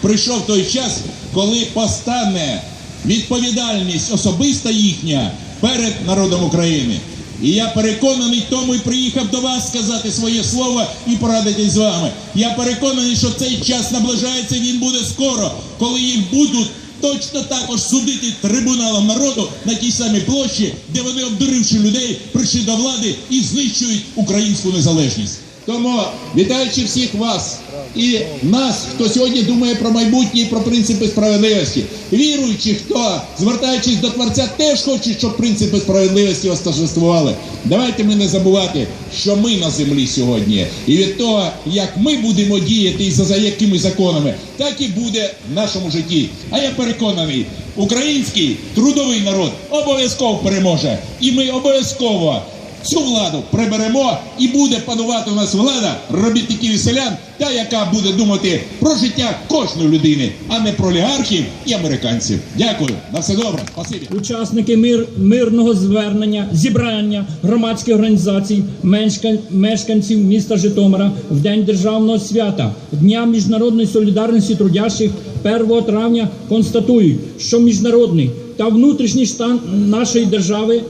Прийшов той час, коли постане відповідальність особиста їхня перед народом України. І я переконаний, тому і приїхав до вас сказати своє слово і порадитись з вами. Я переконаний, що цей час наближається, він буде скоро, коли їх будуть точно також судити трибуналом народу на тій самій площі, де вони, обдуривши людей, прийшли до влади і знищують українську незалежність. Тому, вітаючи всіх вас і нас, хто сьогодні думає про майбутнє і про принципи справедливості, віруючи, хто, звертаючись до Творця, теж хоче, щоб принципи справедливості восторжествували. Давайте ми не забувати, що ми на землі сьогодні. І від того, як ми будемо діяти і за якими законами, так і буде в нашому житті. А я переконаний, український трудовий народ обов'язково переможе. І ми обов'язково цю владу приберемо і буде панувати у нас влада робітників і селян, та яка буде думати про життя кожної людини, а не про олігархів і американців. Дякую. На все добре. Спасибі. Учасники мир, мирного звернення, зібрання громадських організацій, мешкан- мешканців міста Житомира в День державного свята, Дня міжнародної солідарності трудящих 1 травня констатують, що міжнародний та внутрішній стан нашої держави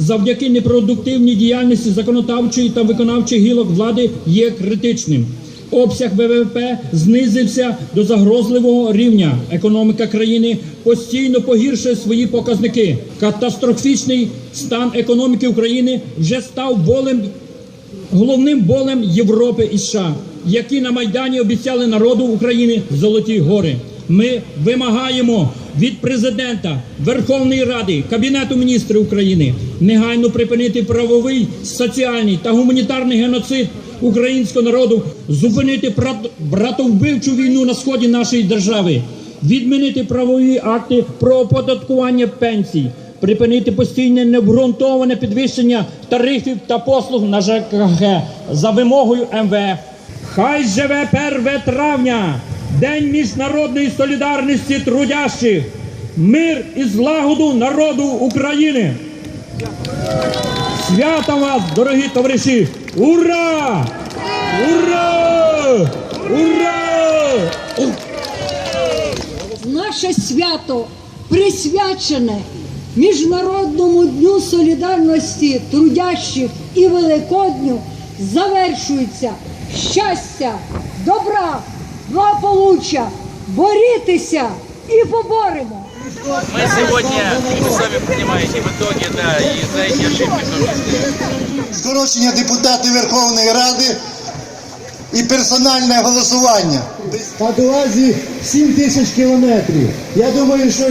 завдяки непродуктивній діяльності законодавчої та виконавчих гілок влади є критичним. Обсяг ВВП знизився до загрозливого рівня. Економіка країни постійно погіршує свої показники. Катастрофічний стан економіки України вже став болем головним болем Європи і США, які на Майдані обіцяли народу України золоті гори. Ми вимагаємо від президента, Верховної Ради, Кабінету міністрів України негайно припинити правовий, соціальний та гуманітарний геноцид українського народу, зупинити брат- братовбивчу війну на сході нашої держави, відмінити правові акти про оподаткування пенсій, припинити постійне необґрунтоване підвищення тарифів та послуг на ЖКГ за вимогою МВФ. Хай живе 1 травня, День міжнародної солідарності трудящих, мир і злагоду народу України. Свята вас, дорогі товариші! Ура! Ура! Ура! Наше свято присвячене Міжнародному дню солідарності трудящих і Великодню завершується щастя, добра, благополуччя, борітеся і поборемо. Мы сегодня, вы сами понимаете, в итоге, да, и за эти ошибки в том числе. скорочення депутатів Верховної Ради і персональне голосування. по дорозі 7 тисяч кілометрів. Я думаю, що